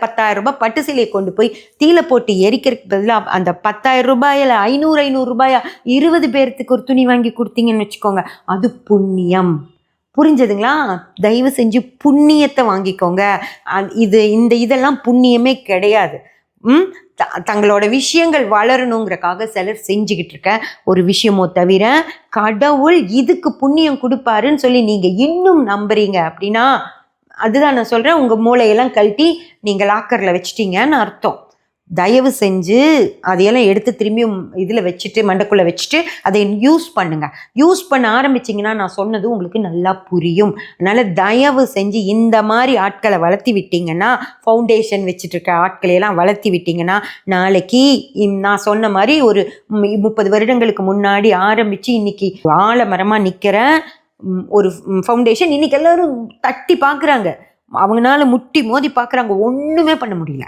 பத்தாயிரம் ரூபாய் பட்டு சிலையை கொண்டு போய் தீல போட்டு எரிக்கிறதுக்கு பதிலாக அந்த பத்தாயிரம் ரூபாயில ஐநூறு ஐநூறு ரூபாயா இருபது பேர்த்துக்கு ஒரு துணி வாங்கி கொடுத்தீங்கன்னு வச்சுக்கோங்க. அது புண்ணியம். புரிஞ்சதுங்களா? தயவு செஞ்சு புண்ணியத்தை வாங்கிக்கோங்க. இது இந்த இதெல்லாம் புண்ணியமே கிடையாது. ம்? த- தங்களோட விஷயங்கள் வளரணுங்கிறக்காக சிலர் செஞ்சுக்கிட்டு இருக்க ஒரு விஷயமோ தவிர கடவுள் இதுக்கு புண்ணியம் கொடுப்பாருன்னு சொல்லி நீங்கள் இன்னும் நம்புறீங்க அப்படின்னா அதுதான் நான் சொல்கிறேன் உங்கள் மூளையெல்லாம் கழட்டி நீங்கள் லாக்கரில் வச்சிட்டீங்கன்னு அர்த்தம். தயவு செஞ்சு அதையெல்லாம் எடுத்து திரும்பியும் இதில் வச்சுட்டு மண்டக்குள்ளே வச்சுட்டு அதை யூஸ் பண்ணுங்கள் யூஸ் பண்ண ஆரம்பிச்சிங்கன்னா நான் சொன்னது உங்களுக்கு நல்லா புரியும். அதனால் தயவு செஞ்சு இந்த மாதிரி ஆட்களை வளர்த்தி விட்டிங்கன்னா ஃபவுண்டேஷன் வச்சுட்டு இருக்க ஆட்களையெல்லாம் வளர்த்தி விட்டிங்கன்னா நாளைக்கு நான் சொன்ன மாதிரி ஒரு முப்பது வருடங்களுக்கு முன்னாடி ஆரம்பித்து இன்னைக்கு ஆலமரமாக நிற்கிற ஒரு ஃபவுண்டேஷன் இன்னைக்கு எல்லாரும் தட்டி பார்க்குறாங்க. அவங்களால முட்டி மோதி பார்க்குறாங்க. ஒன்றுமே பண்ண முடியல.